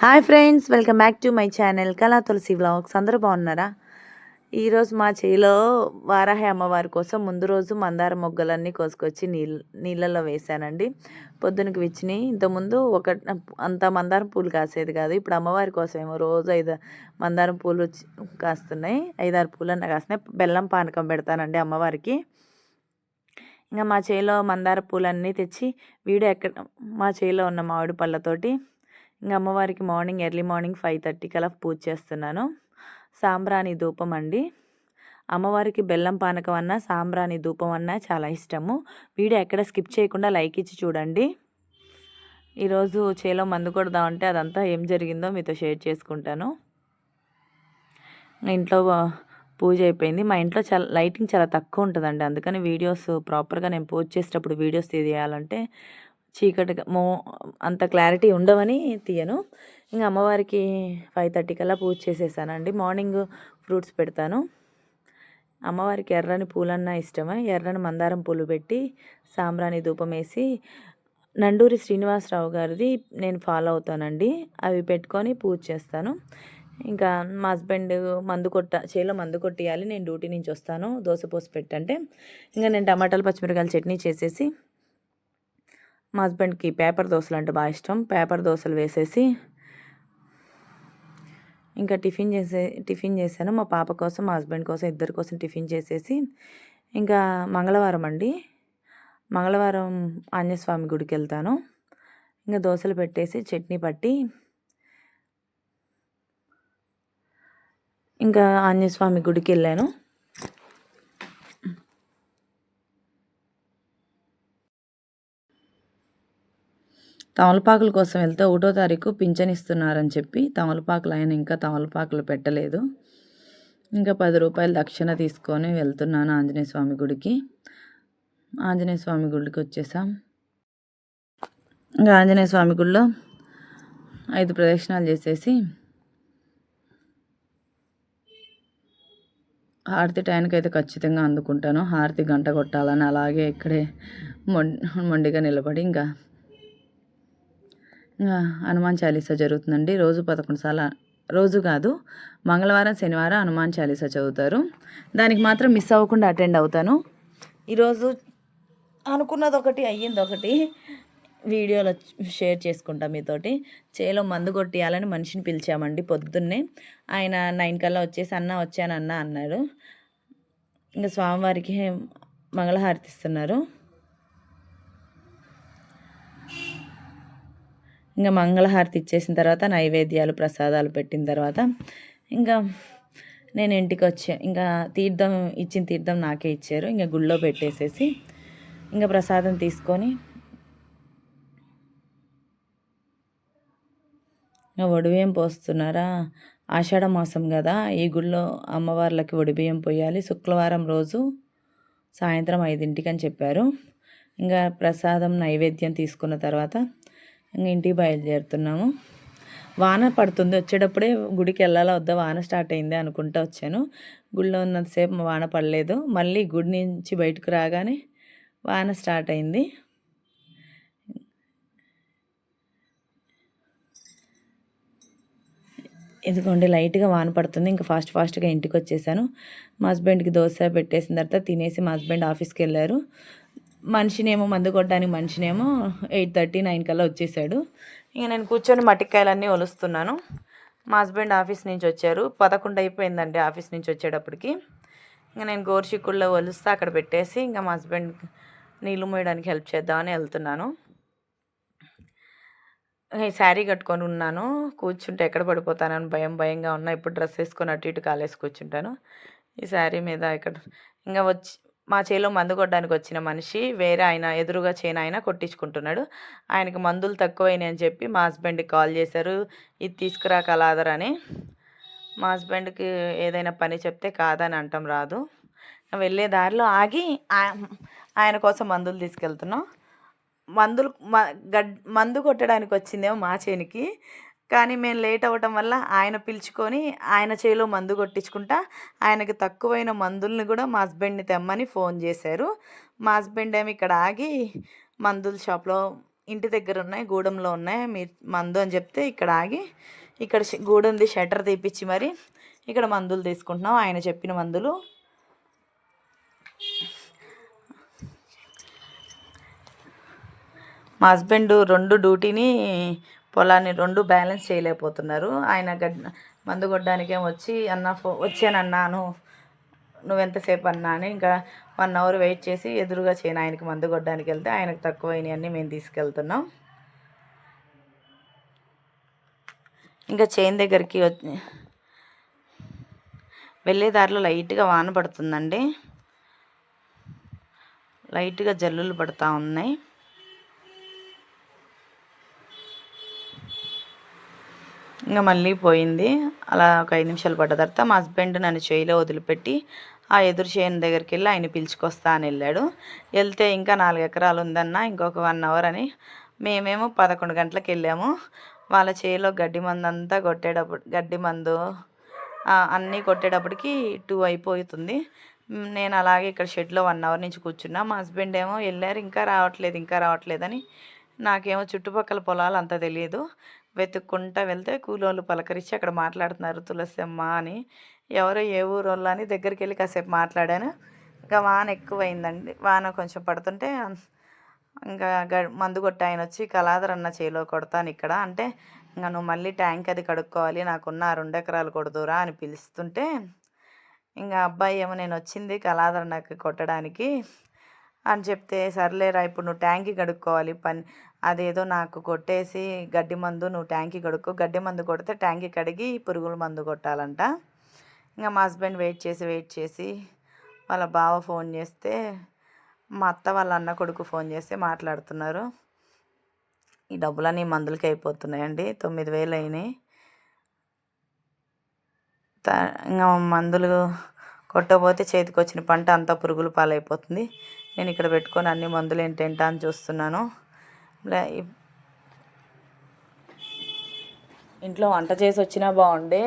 Hi friends welcome back to my channel Kala Tulasi vlogs. అందరూ బాగున్నారా? ఈరోజు మా చేలో వారాహి అమ్మవారి కోసం ముందు రోజు మందార మొగ్గలన్నీ కోసుకొచ్చి నీళ్ళ నీళ్ళల్లో వేశానండి. పొద్దునకి విచ్చినాయి ఇంతకుముందు ఒక అంత మందారం పూలు కాసేది కాదు. ఇప్పుడు అమ్మవారి కోసం ఏమో రోజు ఐదు మందారం పూలు వచ్చి- కాస్తున్నాయి. ఐదారు పూలన్న కాస్తున్నాయి. బెల్లం పానకం పెడతానండి అమ్మవారికి. ఇంకా మా చేలో మందార పూలన్నీ తెచ్చి వీడియో ఎక్కడ మా చేలో ఉన్న మామిడి పళ్ళతోటి ఇంకా అమ్మవారికి మార్నింగ్ ఎర్లీ మార్నింగ్ ఫైవ్ థర్టీకి అలా పూజ చేస్తున్నాను. సాంబ్రాణి ధూపం అండి. అమ్మవారికి బెల్లం పానకం అన్నా సాంబ్రాణి ధూపం అన్నా చాలా ఇష్టము. వీడియో ఎక్కడ స్కిప్ చేయకుండా లైక్ ఇచ్చి చూడండి. ఈరోజు చేలో మందు కొడదామంటే అదంతా ఏం జరిగిందో మీతో షేర్ చేసుకుంటాను. ఇంట్లో పూజ అయిపోయింది. మా ఇంట్లో చాలా లైటింగ్ చాలా తక్కువ ఉంటుందండి. అందుకని వీడియోస్ ప్రాపర్గా నేను పూజ చేసేటప్పుడు వీడియోస్ తీయాలంటే చీకటిగా మో అంత క్లారిటీ ఉండవని తీయను. ఇంకా అమ్మవారికి ఫైవ్ థర్టీ కల్లా పూజ చేసేసానండి. మార్నింగ్ ఫ్రూట్స్ పెడతాను. అమ్మవారికి ఎర్రని పూలన్నా ఇష్టమే. ఎర్రని మందారం పూలు పెట్టి సాంబ్రాణి ధూపం వేసి నండూరి శ్రీనివాసరావు గారిది నేను ఫాలో అవుతానండి. అవి పెట్టుకొని పూజ చేస్తాను. ఇంకా మా హస్బెండ్ మందు కొట్ట చేలో మందు కొట్టియాలి. నేను డ్యూటీ నుంచి వస్తాను. దోశ పోసి పెట్టంటే. ఇంకా నేను టమాటాలు పచ్చిమిరకాయలు చట్నీ చేసేసి మా హస్బెండ్కి పేపర్ దోశలు అంటే బాగా ఇష్టం. పేపర్ దోశలు వేసేసి ఇంకా టిఫిన్ చేసే టిఫిన్ చేశాను. మా పాప కోసం మా హస్బెండ్ కోసం ఇద్దరి కోసం టిఫిన్ చేసేసి ఇంకా మంగళవారం అండి. మంగళవారం ఆంజనేయస్వామి గుడికి వెళ్తాను. ఇంకా దోశలు పెట్టేసి చట్నీ పట్టి ఇంకా ఆంజనేయస్వామి గుడికి వెళ్ళాను. తమలపాకుల కోసం వెళ్తే ఒకటో తారీఖు పింఛనిస్తున్నారని చెప్పి తమలపాకులు ఆయన ఇంకా తమలపాకులు పెట్టలేదు. ఇంకా పది రూపాయలు దక్షిణ తీసుకొని వెళ్తున్నాను ఆంజనేయ స్వామి గుడికి. ఆంజనేయ స్వామి గుడికి వచ్చేసాం. ఇంకా ఆంజనేయ స్వామి గుడిలో ఐదు ప్రదక్షిణాలు చేసేసి హారతి టైంకి అయితే ఖచ్చితంగా అందుకుంటాను. హారతి గంట కొట్టాలని అలాగే ఇక్కడే మొండిగా నిలబడి ఇంకా హనుమాన్ చాలీసా జరుగుతుందండి. రోజు పదకొండు సార్లు రోజు కాదు మంగళవారం శనివారం హనుమాన్ చాలీసా చదువుతారు. దానికి మాత్రం మిస్ అవ్వకుండా అటెండ్ అవుతాను. ఈరోజు అనుకున్నది ఒకటి అయ్యింది ఒకటి వీడియోలో షేర్ చేసుకుంటా మీతోటి. చేలో మందు కొట్టియాలని మనిషిని పిలిచామండి పొద్దున్నే. ఆయన నైన్ కల్లా వచ్చేసి అన్న వచ్చానన్నా అన్నాడు. ఇంకా స్వామివారికి మంగళహారతిస్తున్నారు ఇంకా మంగళహారతి ఇచ్చేసిన తర్వాత నైవేద్యాలు ప్రసాదాలు పెట్టిన తర్వాత ఇంకా నేను ఇంటికి వచ్చా ఇంకా తీర్థం ఇచ్చిన తీర్థం నాకే ఇచ్చారు. ఇంకా గుళ్ళో పెట్టేసేసి ఇంకా ప్రసాదం తీసుకొని ఇంకా వడిబియ్యం పోస్తున్నారా? ఆషాఢ మాసం కదా. ఈ గుళ్ళో అమ్మవార్లకి వడిబియ్యం పోయాలి. శుక్రవారం రోజు సాయంత్రం ఐదింటికి అని చెప్పారు. ఇంకా ప్రసాదం నైవేద్యం తీసుకున్న తర్వాత ఇంటికి బయలుదేరుతున్నాము. వాన పడుతుంది. వచ్చేటప్పుడే గుడికి వెళ్ళాలా వద్దా? వాన స్టార్ట్ అయింది అనుకుంటా వచ్చాను. గుడిలో ఉన్నంతసేపు వాన పడలేదు. మళ్ళీ గుడి నుంచి బయటకు రాగానే వాన స్టార్ట్ అయింది. ఇదిగోండి లైట్గా వాన పడుతుంది. ఇంకా ఫాస్ట్ ఫాస్ట్గా ఇంటికి వచ్చేసాను. మా హస్బెండ్కి దోశ పెట్టేసిన తర్వాత తినేసి మా హస్బెండ్ ఆఫీస్కి వెళ్ళారు. మనిషినేమో మందు కొట్టడానికి మనిషినేమో ఎయిట్ థర్టీ నైన్ కల్లా వచ్చేసాడు. ఇక నేను కూర్చొని మట్టికాయలన్నీ ఒలుస్తున్నాను. మా హస్బెండ్ ఆఫీస్ నుంచి వచ్చారు. పదకొండు అయిపోయిందండి ఆఫీస్ నుంచి వచ్చేటప్పటికి. ఇంకా నేను గోరుచిక్కుల్లో ఒలుస్తా అక్కడ పెట్టేసి ఇంకా మా హస్బెండ్ నీళ్ళు మోయడానికి హెల్ప్ చేద్దామని వెళ్తున్నాను. ఈ శారీ కట్టుకొని ఉన్నాను. కూర్చుంటే ఎక్కడ పడిపోతానని భయం భయంగా ఉన్నా. ఇప్పుడు డ్రెస్ వేసుకొని అటు ఇటు కాలేసి కూర్చుంటాను. ఈ శారీ మీద ఇక్కడ ఇంకా వచ్చి మా చేలో మందు కొట్టడానికి వచ్చిన మనిషి వేరే ఆయన ఎదురుగా చేను ఆయన కొట్టించుకుంటున్నాడు. ఆయనకి మందులు తక్కువైనాయి అని చెప్పి మా హస్బెండ్కి కాల్ చేశారు. ఇది తీసుకురా కలాదర్ అని. మా హస్బెండ్కి ఏదైనా పని చెప్తే కాదని అంటాం రాదు. వెళ్ళే దారిలో ఆగి ఆయన కోసం మందులు తీసుకెళ్తున్నాం మందులు గడ్ మందు కొట్టడానికి వచ్చిందేమో మా చేనికి. కానీ మేము లేట్ అవ్వటం వల్ల ఆయన పిలుచుకొని ఆయన చేలో మందు కొట్టించుకుంటా ఆయనకి తక్కువైన మందుల్ని కూడా మా హస్బెండ్ని తెమ్మని ఫోన్ చేశారు. మా హస్బెండ్ ఏమి ఇక్కడ ఆగి మందుల షాప్లో ఇంటి దగ్గర ఉన్నాయి గూడెంలో ఉన్నాయి మీరు మందు అని చెప్తే ఇక్కడ ఆగి ఇక్కడ ష- గూడెంది షట్టర్ తీపిచ్చి మరి ఇక్కడ మందులు తీసుకుంటున్నాం ఆయన చెప్పిన మందులు. మా హస్బెండ్ రెండు డ్యూటీని పొలాన్ని రెండు బ్యాలెన్స్ చేయలేకపోతున్నారు. ఆయన గడ్ మందు కొట్టడానికేం వచ్చి అన్న ఫో వచ్చానన్నాను నువ్వెంతసేపు అన్నా అని ఇంకా వన్ అవర్ వెయిట్ చేసి ఎదురుగా చేయను. ఆయనకి మందు కొట్టడానికి వెళ్తే ఆయనకు తక్కువైనవి అన్నీ మేము తీసుకెళ్తున్నాం. ఇంకా చేయిన్ దగ్గరికి వెళ్ళే దారిలో లైట్గా వాన పడుతుందండి. లైట్గా జల్లులు పడుతూ ఉన్నాయి. ఇంకా మళ్ళీ పోయింది. అలా ఒక ఐదు నిమిషాలు పడ్డ తర్వాత మా హస్బెండ్ నన్ను చేయిలో వదిలిపెట్టి ఆ ఎదురు చేను దగ్గరికి వెళ్ళి ఆయన పిలుచుకొస్తా అని వెళ్ళాడు. వెళ్తే ఇంకా నాలుగు ఎకరాలు ఉందన్న ఇంకొక వన్ అవర్ అని మేమేమో పదకొండు గంటలకు వెళ్ళాము. వాళ్ళ చేలో గడ్డి మందు అంతా కొట్టేటప్పుడు గడ్డి మందు అన్నీ కొట్టేటప్పటికి టూ అయిపోతుంది. నేను అలాగే ఇక్కడ షెడ్లో వన్ అవర్ నుంచి కూర్చున్నా. మా హస్బెండ్ ఏమో వెళ్ళారు ఇంకా రావట్లేదు ఇంకా రావట్లేదని. నాకేమో చుట్టుపక్కల పొలాలు అంత తెలియదు. వెతుక్కుంటా వెళ్తే కూలోళ్ళు పలకరించి అక్కడ మాట్లాడుతున్నారు తులసి అని. ఎవరో ఏ ఊరు వాళ్ళు అని దగ్గరికి వెళ్ళి కాసేపు మాట్లాడాను. ఇంకా వాన ఎక్కువైందండి. వాన కొంచెం పడుతుంటే ఇంకా గ మందు కొట్టి ఆయన వచ్చి కలాదర్ చేలో కొడతాను ఇక్కడ. అంటే ఇంకా నువ్వు మళ్ళీ ట్యాంక్ అది కడుక్కోవాలి. నాకున్న రెండు ఎకరాలు కొడుతురా అని పిలుస్తుంటే ఇంకా అబ్బాయి ఏమో నేను వచ్చింది కళాదరణకి కొట్టడానికి అని చెప్తే సర్లేరా ఇప్పుడు నువ్వు ట్యాంక్ కడుక్కోవాలి. పని అదేదో నాకు కొట్టేసి గడ్డి మందు నువ్వు ట్యాంకి కొడుకు గడ్డి మందు కొడితే ట్యాంకి కడిగి పురుగుల మందు కొట్టాలంట. ఇంకా మా హస్బెండ్ వెయిట్ చేసి వెయిట్ చేసి వాళ్ళ బావ ఫోన్ చేస్తే మా అత్త వాళ్ళ అన్న కొడుకు ఫోన్ చేస్తే మాట్లాడుతున్నారు. ఈ డబ్బులన్నీ మందులకి అయిపోతున్నాయండి. తొమ్మిది వేలు అయినాయి. త- ఇంకా మందులు కొట్టకపోతే చేతికి వచ్చిన పంట అంతా పురుగులు పాలైపోతుంది. నేను ఇక్కడ పెట్టుకొని అన్ని మందులు ఏంటేంటా అని చూస్తున్నాను. ఇంట్లో వంట చేసి వచ్చినా బాగుండే.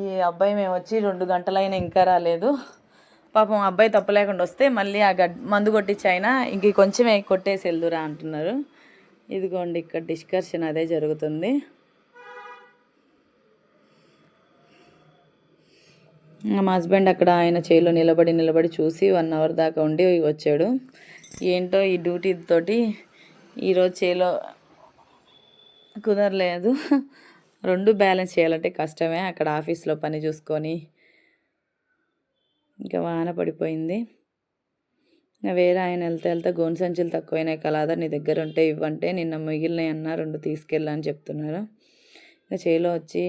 ఈ అబ్బాయి మేము వచ్చి రెండు గంటలైనా ఇంకా రాలేదు. పాపం అబ్బాయి తప్పు లేకుండా వస్తే మళ్ళీ ఆ గడ్ మందు కొట్టించి అయినా ఇంక కొంచెమే కొట్టేసి వెళ్దురా అంటున్నారు. ఇదిగోండి ఇక్కడ డిస్కషన్ అదే జరుగుతుంది. మా హస్బెండ్ అక్కడ ఆయన చేలో నిలబడి నిలబడి చూసి వన్ అవర్ దాకా ఉండి వచ్చాడు. ఏంటో ఈ డ్యూటీ తోటి ఈరోజు చేలో కుదరలేదు. రెండు బ్యాలెన్స్ చేయాలంటే కష్టమే. అక్కడ ఆఫీస్లో పని చూసుకొని ఇంకా వాన పడిపోయింది. ఇంకా వేరే ఆయన వెళ్తే వెళ్తే గోను సంచులు తక్కువైనాయి కలాదా నీ దగ్గర ఉంటే ఇవ్వంటే నిన్న మిగిలినాయి అన్న రెండు తీసుకెళ్ళని చెప్తున్నారు. ఇంకా చేలో వచ్చి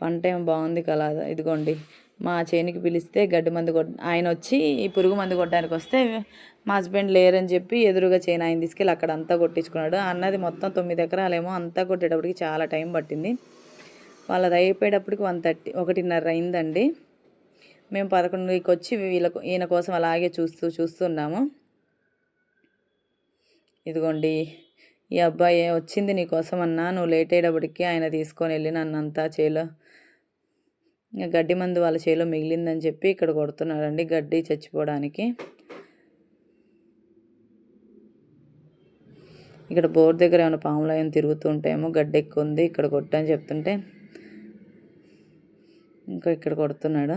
పంట ఏం బాగుంది కలాదా ఇదిగోండి మా చేనికి పిలిస్తే గడ్డి మందు కొట్ ఆయన వచ్చి ఈ పురుగు మందు కొట్టడానికి వస్తే మా హస్బెండ్ లేరని చెప్పి ఎదురుగా చేను ఆయన తీసుకెళ్ళి అక్కడ అంతా కొట్టించుకున్నాడు. అన్నది మొత్తం తొమ్మిది ఎకరాలేమో అంతా కొట్టేటప్పటికి చాలా టైం పట్టింది. వాళ్ళది అయిపోయేటప్పటికి వన్ థర్టీ ఒకటిన్నర అయిందండి. మేము పదకొండుకి వచ్చి వీళ్ళ ఈయన కోసం అలాగే చూస్తూ చూస్తున్నాము. ఇదిగోండి ఈ అబ్బాయి వచ్చింది నీ కోసం అన్నా నువ్వు లేట్ అయ్యేటప్పటికి ఆయన తీసుకొని వెళ్ళి నన్ను అంతా చేలో ఇంకా గడ్డి మందు వాళ్ళ చేలో మిగిలిందని చెప్పి ఇక్కడ కొడుతున్నారండి గడ్డి చచ్చిపోవడానికి. ఇక్కడ బోర్ దగ్గర ఏమైనా పాములు ఏమైనా తిరుగుతూ గడ్డి ఎక్కువ ఉంది ఇక్కడ కొట్టని చెప్తుంటే ఇంకా ఇక్కడ కొడుతున్నాడు.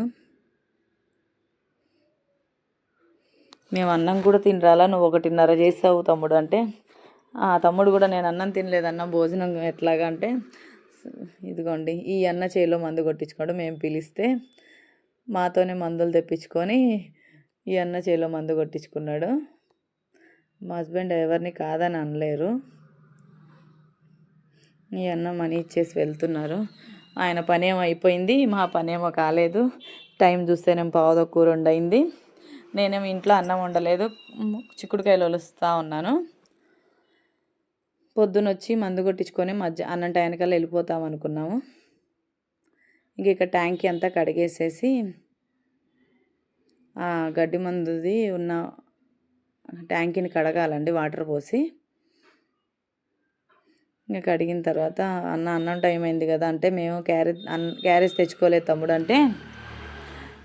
మేము అన్నం కూడా తినరాలా నువ్వు ఒకటిన్నర చేసావు తమ్ముడు అంటే. ఆ తమ్ముడు కూడా నేను అన్నం తినలేదన్న భోజనం ఎట్లాగా అంటే ఇదిగోండి ఈ అన్న చేలో మందు కొట్టించుకోవడం మేము పిలిస్తే మాతోనే మందులు తెప్పించుకొని ఈ అన్న చేలో మందు కొట్టించుకున్నాడు. మా హస్బెండ్ ఎవరిని కాదని అనలేరు. ఈ అన్న మనీ ఇచ్చేసి వెళ్తున్నారు. ఆయన పనేమో అయిపోయింది మా పనేమో కాలేదు. టైం చూస్తేనేమో పావుదో కూర వండైంది. నేనేమి ఇంట్లో అన్నం వండలేదు చిక్కుడుకాయలు వలుస్తూ ఉన్నాను. పొద్దున వచ్చి మందు కొట్టించుకొని మధ్య అన్నం టైంకల్లా వెళ్ళిపోతాం అనుకున్నాము. ఇంక ఇక్కడ ట్యాంక్ అంతా కడిగేసేసి ఆ గడ్డి మందుది ఉన్న ట్యాంకీని కడగాలండి వాటర్ పోసి. ఇంకా కడిగిన తర్వాత అన్న అన్నం టైం అయింది కదా అంటే మేము క్యారేజ్ అన్ క్యారేజ్ తెచ్చుకోలేదు తమ్ముడు అంటే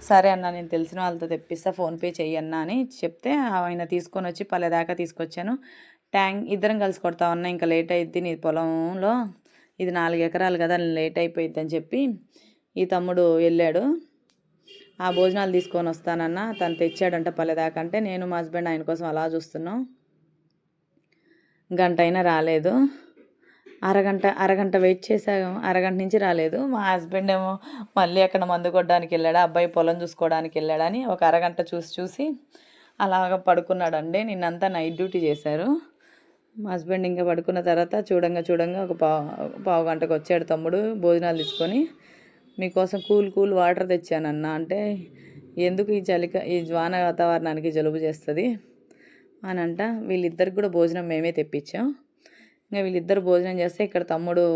సరే అన్న నేను తెలిసిన వాళ్ళతో తెప్పిస్తా ఫోన్పే చెయ్యన్నా అని చెప్తే ఆయన తీసుకొని వచ్చి పల్లెదాకా తీసుకొచ్చాను. ట్యాంక్ ఇద్దరం కలిసి కొడతా ఉన్నా ఇంకా లేట్ అయిద్ది నీ పొలంలో. ఇది నాలుగు ఎకరాలు కదా లేట్ అయిపోయిద్ది అని చెప్పి ఈ తమ్ముడు వెళ్ళాడు. ఆ భోజనాలు తీసుకొని వస్తానన్న తను తెచ్చాడంట పల్లెదాకంటే నేను మా హస్బెండ్ ఆయన కోసం అలా చూస్తున్నాం. గంట అయినా రాలేదు. అరగంట అరగంట వెయిట్ చేసాము అరగంట నుంచి రాలేదు. మా హస్బెండ్ ఏమో మళ్ళీ అక్కడ మందు కొట్టడానికి వెళ్ళాడు అబ్బాయి పొలం చూసుకోవడానికి వెళ్ళాడని ఒక అరగంట చూసి చూసి అలాగ పడుకున్నాడండి. నిన్నంతా నైట్ డ్యూటీ చేశారు. మా హస్బెండ్ ఇంకా పడుకున్న తర్వాత చూడంగా చూడంగా ఒక పావు పావు గంటకు వచ్చాడు తమ్ముడు భోజనాలు తీసుకొని. మీకోసం కూల్ కూల్ వాటర్ తెచ్చానన్న. అంటే ఎందుకు ఈ చలిక ఈ జ్వాన వాతావరణానికి జలుబు చేస్తుంది అని అంట వీళ్ళిద్దరికి కూడా భోజనం మేమే తెప్పించాం. ఇంకా వీళ్ళిద్దరు భోజనం చేస్తే ఇక్కడ తమ్ముడు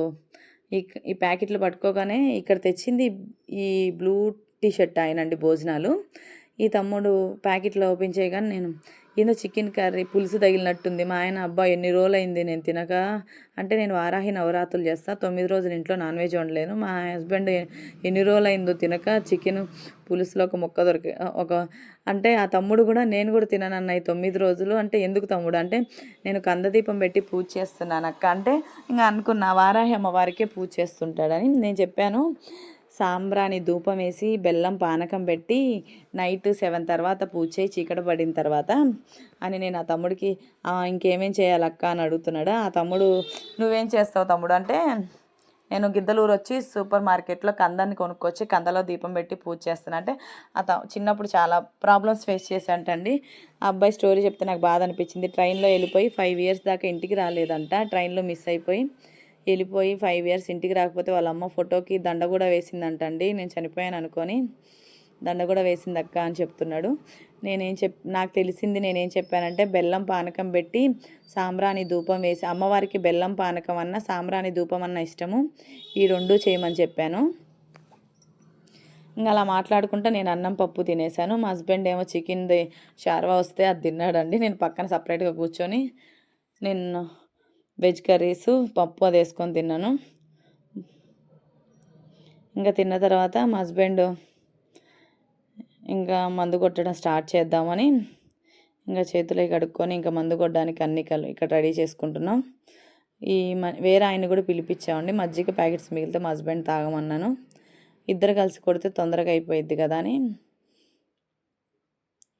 ఈ ఈ ప్యాకెట్లు పట్టుకోగానే ఇక్కడ తెచ్చింది ఈ బ్లూ టీ షర్ట్ ఆయనండి భోజనాలు. ఈ తమ్ముడు ప్యాకెట్లో ఓపెన్ చేయగానే నేను ఏందో చికెన్ కర్రీ పులుసు తగిలినట్టుంది. మా ఆయన అబ్బా ఎన్ని రోజులు అయింది నేను తినక అంటే నేను వారాహి నవరాత్రులు చేస్తాను తొమ్మిది రోజులు ఇంట్లో నాన్ వెజ్ వండలేను. మా హస్బెండ్ ఎన్ని రోజులు తినక చికెన్ పులుసులో ఒక మొక్క దొరికి ఒక అంటే ఆ తమ్ముడు కూడా నేను కూడా తిననన్న ఈ తొమ్మిది రోజులు. అంటే ఎందుకు తమ్ముడు? అంటే నేను కందదీపం పెట్టి పూజ చేస్తున్నాను అక్క అంటే ఇంకా అనుకున్న వారాహి అమ్మవారికే పూజ చేస్తుంటాడని నేను చెప్పాను. సాంబ్రాణి ధూపం వేసి బెల్లం పానకం పెట్టి నైట్ సెవెన్ తర్వాత పూజ చేయి చీకట పడిన తర్వాత అని నేను ఆ తమ్ముడికి ఇంకేమేం చేయాలక్క? అని అడుగుతున్నాడు. ఆ తమ్ముడు నువ్వేం చేస్తావు తమ్ముడు? అంటే నేను గిద్దలూరు వచ్చి సూపర్ మార్కెట్లో కందాన్ని కొనుక్కొచ్చి కందలో దీపం పెట్టి పూజ చేస్తాను అంటే అత చిన్నప్పుడు చాలా ప్రాబ్లమ్స్ ఫేస్ చేశాంటండి ఆ అబ్బాయి స్టోరీ చెప్తే నాకు బాధ అనిపించింది. ట్రైన్లో వెళ్ళిపోయి ఫైవ్ ఇయర్స్ దాకా ఇంటికి రాలేదంట. ట్రైన్లో మిస్ అయిపోయి వెళ్ళిపోయి ఫైవ్ ఇయర్స్ ఇంటికి రాకపోతే వాళ్ళ అమ్మ ఫోటోకి దండ కూడా వేసిందంటండి. నేను చనిపోయాను అనుకొని దండ కూడా వేసింది అక్క అని చెప్తున్నాడు. నేనేం చెప్ నాకు తెలిసింది నేనేం చెప్పానంటే బెల్లం పానకం పెట్టి సాంబ్రాణి ధూపం వేసి అమ్మవారికి బెల్లం పానకం అన్న సాంబ్రాణి ధూపం అన్న ఇష్టము. ఈ రెండు చేయమని చెప్పాను. ఇంకా అలా మాట్లాడుకుంటే నేను అన్నం పప్పు తినేసాను మా హస్బెండ్ ఏమో చికెన్ది షార్వా వస్తే అది తిన్నాడండి. నేను పక్కన సపరేట్గా కూర్చొని నేను వెజ్ కర్రీస్ పప్పు అది వేసుకొని తిన్నాను. ఇంకా తిన్న తర్వాత మా హస్బెండ్ ఇంకా మందు కొట్టడం స్టార్ట్ చేద్దామని ఇంకా చేతులు కడుక్కొని ఇంకా మందు కొట్టడానికి అన్ని కలు ఇక్కడ రెడీ చేసుకుంటున్నాం. ఈ వేరే ఆయన కూడా పిలిపించామండి. మజ్జిగ ప్యాకెట్స్ మిగిలితే మా హస్బెండ్ తాగమన్నాను. ఇద్దరు కలిసి కొడితే తొందరగా అయిపోయిద్ది కదా అని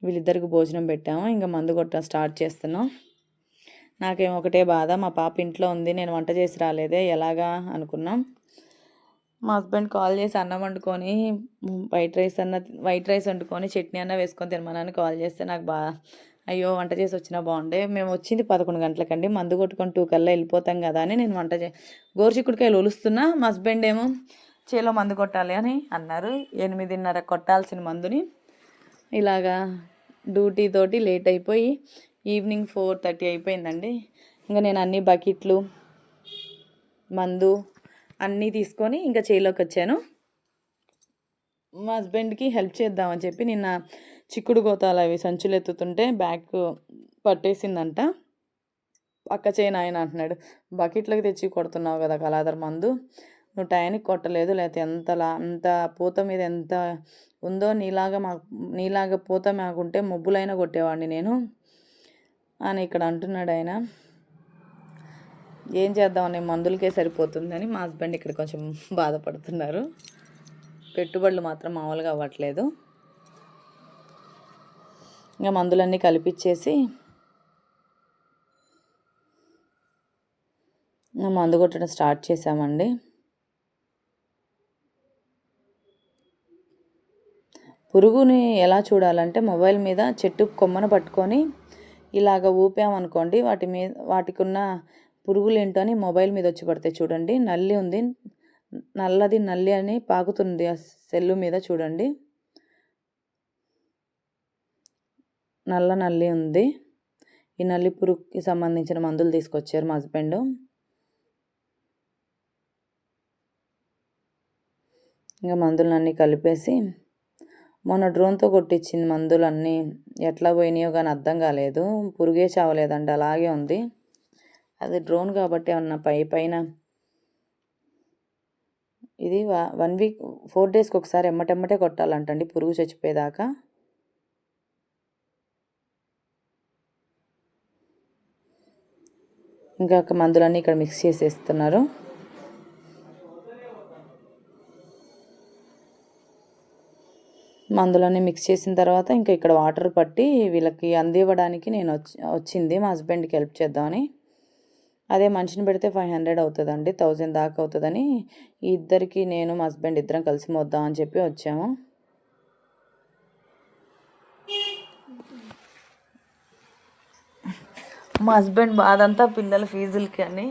వీళ్ళిద్దరికి భోజనం పెట్టాము. ఇంకా మందు కొట్టడం స్టార్ట్ చేస్తున్నాం. నాకేమో ఒకటే బాధ. మా పాప ఇంట్లో ఉంది. నేను వంట చేసి రాలేదే. ఎలాగా అనుకున్నాం. మా హస్బెండ్ కాల్ చేసి అన్నం వండుకొని వైట్ రైస్ అన్న వైట్ రైస్ వండుకొని చట్నీ అన్న వేసుకొని తినమని కాల్ చేస్తే నాకు బా అయ్యో వంట చేసి వచ్చినా బాగుండే. మేము వచ్చింది పదకొండు గంటలకండి. మందు కొట్టుకొని టూ కల్లా వెళ్ళిపోతాం కదా అని నేను వంట చే గోరుచిక్కుడికాయలు ఒలుస్తున్నా. మా హస్బెండ్ ఏమో చేలో మందు కొట్టాలి అని అన్నారు. ఎనిమిదిన్నర కొట్టాల్సిన మందుని ఇలాగా డ్యూటీ తోటి లేట్ అయిపోయి ఈవినింగ్ ఫోర్ థర్టీ అయిపోయిందండి. ఇంకా నేను అన్ని బకెట్లు మందు అన్నీ తీసుకొని ఇంకా చేలోకి వచ్చాను. మా హస్బెండ్కి హెల్ప్ చేద్దామని చెప్పి నిన్న చిక్కుడు గోతాలు అవి సంచులు ఎత్తుతుంటే బ్యాగ్ పట్టేసిందంట. పక్క చేయను ఆయన అంటున్నాడు బకెట్లకు తెచ్చి కొడుతున్నావు కదా కలాదర్ మందు. నువ్వు టైంకి కొట్టలేదు లేకపోతే ఎంతలా అంత పూత మీద ఎంత ఉందో నీలాగా మాకు నీలాగా పూత మాకుంటే ముబ్బులైనా కొట్టేవాడిని నేను. అని ఇక్కడ అంటున్నాడు ఆయన. ఏం చేద్దామని మందులకే సరిపోతుందని మా హస్బెండ్ ఇక్కడ కొంచెం బాధపడుతున్నారు. పెట్టుబడులు మాత్రం మామూలుగా అవ్వట్లేదు. ఇంకా మందులన్నీ కలిపిచ్చేసి మందు కొట్టడం స్టార్ట్ చేసామండి పురుగుని ఎలా చూడాలంటే మొబైల్ మీద చెట్టు కొమ్మను పట్టుకొని ఇలాగ ఊపామనుకోండి వాటి మీద వాటికి ఉన్న పురుగులు ఏంటో అని మొబైల్ మీద వచ్చి పడతాయి చూడండి. నల్లి ఉంది. నల్లది నల్లి అని పాకుతుంది ఆ సెల్లు మీద చూడండి. నల్ల నల్లి ఉంది. ఈ నల్లి పురుగుకి సంబంధించిన మందులు తీసుకొచ్చారు మా హస్బెండ్. ఇంకా మందులన్నీ కలిపేసి మొన్న డ్రోన్తో కొట్టించింది మందులన్నీ. ఎట్లా పోయినాయో కానీ అర్థం కాలేదు. పురుగే చావలేదండి అలాగే ఉంది. అది డ్రోన్ కాబట్టి ఏమన్నా పై పైన ఇది వన్ వీక్ ఫోర్ డేస్కి ఒకసారి ఎమ్మటెమ్మటే కొట్టాలంటండి పురుగు చచ్చిపోయేదాకా. ఇంకా ఒక మందులన్నీ ఇక్కడ మిక్స్ చేసేస్తున్నారు. మందులన్నీ మిక్స్ చేసిన తర్వాత ఇంకా ఇక్కడ వాటర్ పట్టి వీళ్ళకి అందివ్వడానికి నేను వచ్చి వచ్చింది. మా హస్బెండ్కి హెల్ప్ చేద్దామని. అదే మనిషిని పెడితే ఫైవ్ హండ్రెడ్ అవుతుందండి. థౌజండ్ దాకా అవుతుందని. ఈ ఇద్దరికి నేను మా హస్బెండ్ ఇద్దరం కలిసి వద్దాం అని చెప్పి వచ్చాము. మా హస్బెండ్ బాధంతా పిల్లల ఫీజులకి అని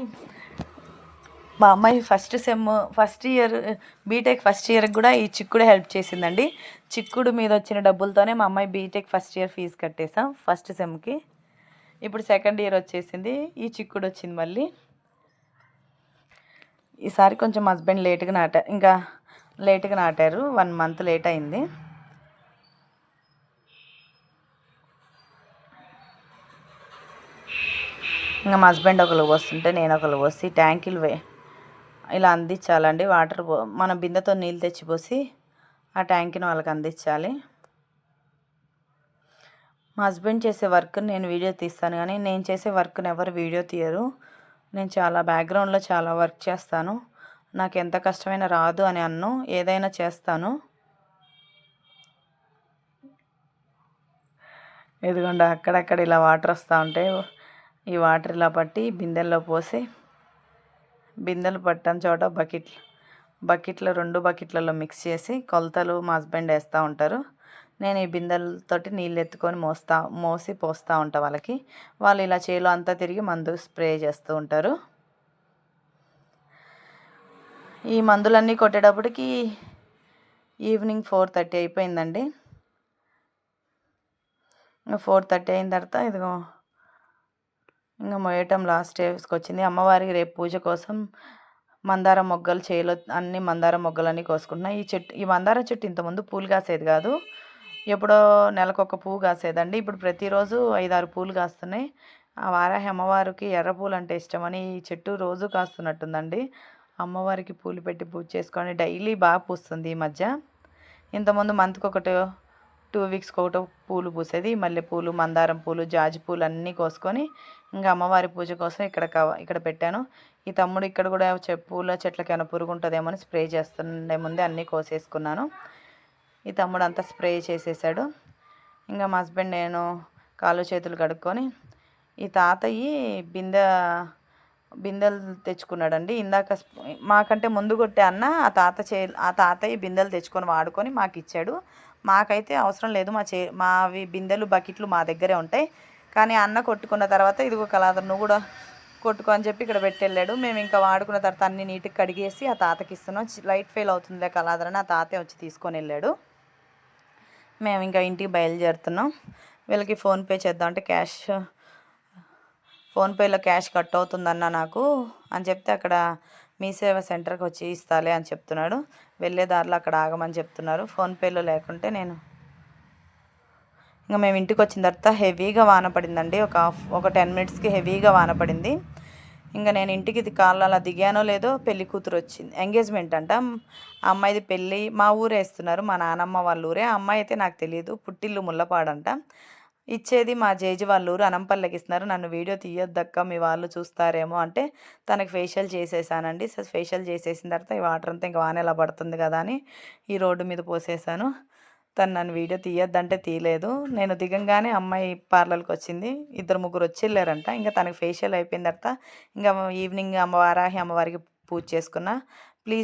మా అమ్మాయి first sem first year B Tech first ఇయర్కి కూడా ఈ చిక్కుడు హెల్ప్ చేసిందండి. చిక్కుడు మీద వచ్చిన డబ్బులతోనే మా అమ్మాయి B Tech first year fee కట్టేసాం first సెమ్కి ఇప్పుడు సెకండ్ ఇయర్ వచ్చేసింది ఈ చిక్కుడు వచ్చింది మళ్ళీ. ఈసారి కొంచెం హస్బెండ్ లేట్గా నాటారు ఇంకా లేట్గా నాటారు వన్ మంత్ లేట్ అయింది. ఇంకా మా హస్బెండ్ ఒకరు వస్తుంటే నేను ఒకరు వస్తే ట్యాంకులు వే ఇలా అందించాలండి. వాటర్ మన బిందెతో నీళ్ళు తెచ్చిపోసి ఆ ట్యాంక్ని వాళ్ళకి అందించాలి. మా హస్బెండ్ చేసే వర్క్ నేను వీడియో తీస్తాను కానీ నేను చేసే వర్క్ని ఎవరు వీడియో తీయరు. నేను చాలా బ్యాక్గ్రౌండ్లో చాలా వర్క్ చేస్తాను. నాకు ఎంత కష్టమైన రాదు అని అన్ను. ఏదైనా చేస్తాను. ఎదుగుండా అక్కడక్కడ ఇలా వాటర్ వస్తూ ఉంటాయి ఈ వాటర్ ఇలా పట్టి బిందెల్లో పోసి బిందెలు పట్టని చోట బకెట్ బకెట్లో రెండు బకెట్లలో మిక్స్ చేసి కొలతలు మా హస్బెండ్ వేస్తూ ఉంటారు. నేను ఈ బిందెలతోటి నీళ్ళు ఎత్తుకొని మోస్తా మోసి పోస్తూ ఉంటా వాళ్ళకి. వాళ్ళు ఇలా చేలో అంతా తిరిగి మందు స్ప్రే చేస్తూ ఉంటారు. ఈ మందులన్నీ కొట్టేటప్పటికి ఈవినింగ్ ఫోర్ థర్టీ అయిపోయిందండి. ఫోర్ థర్టీ అయిన తర్వాత ఇదిగో ఇంకా మొయ్యటం లాస్ట్ స్టేజ్కి వచ్చింది అమ్మవారికి రేపు పూజ కోసం మందార మొగ్గలు చేలో అన్ని మందార మొగ్గలన్నీ కోసుకుంటున్నాయి ఈ చెట్టు ఈ మందార చెట్టు ఇంతకుముందు పూలు కాసేది కాదు. ఎప్పుడో నెలకొక పువ్వు కాసేదండి. ఇప్పుడు ప్రతిరోజు ఐదారు పూలు కాస్తున్నాయి. ఆ వారాహి అమ్మవారికి ఎర్ర పూలు అంటే ఇష్టమని ఈ చెట్టు రోజు కాస్తున్నట్టుందండి. అమ్మవారికి పూలు పెట్టి పూజ చేసుకొని డైలీ బాగా పూస్తుంది ఈ మధ్య. ఇంతకుముందు మంత్కి ఒకటి టూ వీక్స్కి ఒకటి పూలు పూసేది. మల్లెపూలు మందారం పూలు జాజి పూలు అన్నీ కోసుకొని ఇంకా అమ్మవారి పూజ కోసం ఇక్కడ కవ ఇక్కడ పెట్టాను. ఈ తమ్ముడు ఇక్కడ కూడా పూల చెట్లకి ఏమైనా పురుగు ఉంటుందేమో అని స్ప్రే చేస్తుండే ముందే అన్నీ కోసేసుకున్నాను. ఈ తమ్ముడు అంతా స్ప్రే చేసేసాడు. ఇంకా మా హస్బెండ్ నేను కాళ్ళు చేతులు కడుక్కొని ఈ తాతయ్య బిందె బిందెలు తెచ్చుకున్నాడండి. ఇందాక మాకంటే ముందు కొట్టే అన్న ఆ తాత చే ఆ తాతయ్య బిందెలు తెచ్చుకొని వాడుకొని మాకు ఇచ్చాడు మాకైతే అవసరం లేదు మా చే మావి బిందెలు బకెట్లు మా దగ్గరే ఉంటాయి. కానీ అన్న కొట్టుకున్న తర్వాత ఇదిగో కలాదర్ నువ్వు కూడా కొట్టుకో అని చెప్పి ఇక్కడ పెట్టెళ్ళాడు. మేము ఇంకా వాడుకున్న తర్వాత అన్ని నీట్గా కడిగేసి ఆ తాతకి ఇస్తున్నాం. లైట్ ఫెయిల్ అవుతుందిలే కలాదర్ అని ఆ తాతే వచ్చి తీసుకొని వెళ్ళాడు. మేము ఇంకా ఇంటికి బయలుదేరుతున్నాం. వీళ్ళకి ఫోన్పే చేద్దాం అంటే క్యాష్ ఫోన్పేలో క్యాష్ కట్ అవుతుందన్న నాకు అని చెప్తే అక్కడ మీ సేవ సెంటర్కి వచ్చి ఇస్తాలే అని చెప్తున్నాడు. వెళ్ళే దారిలో అక్కడ ఆగమని చెప్తున్నారు. ఫోన్పేలో లేకుంటే నేను ఇంకా మేము ఇంటికి వచ్చిన తర్వాత హెవీగా వాన పడిందండి. ఒక ఒక టెన్ మినిట్స్కి హెవీగా వాన పడింది. ఇంకా నేను ఇంటికి కాళ్ళు అలా దిగానో లేదో పెళ్ళి కూతురు వచ్చింది. ఎంగేజ్మెంట్ అంట. అమ్మాయిది పెళ్ళి మా ఊరే వేస్తున్నారు. మా నానమ్మ వాళ్ళ ఊరే. అమ్మాయి అయితే నాకు తెలియదు పుట్టిల్లు ముల్లపాడంట. ఇచ్చేది మా జేజి వాళ్ళ ఊరు. అనంపల్లకి ఇస్తున్నారు. నన్ను వీడియో తీయొద్దక్క మీ వాళ్ళు చూస్తారేమో అంటే తనకి ఫేషియల్ చేసేసానండి. సో ఫేషియల్ చేసేసిన తర్వాత ఈ వాటర్ అంతా ఇంకా వాన ఎలా పడుతుంది కదా అని ఈ రోడ్డు మీద పోసేసాను. తను నన్ను వీడియో తీయొద్దంటే తీయలేదు. నేను దిగంగానే అమ్మాయి పార్లర్కి వచ్చింది. ఇద్దరు ముగ్గురు వచ్చి వెళ్ళారంట. ఇంకా తనకి ఫేషియల్ అయిపోయిన తర్వాత ఇంకా ఈవినింగ్ అమ్మవారాహి అమ్మవారికి పూజ చేసుకున్న.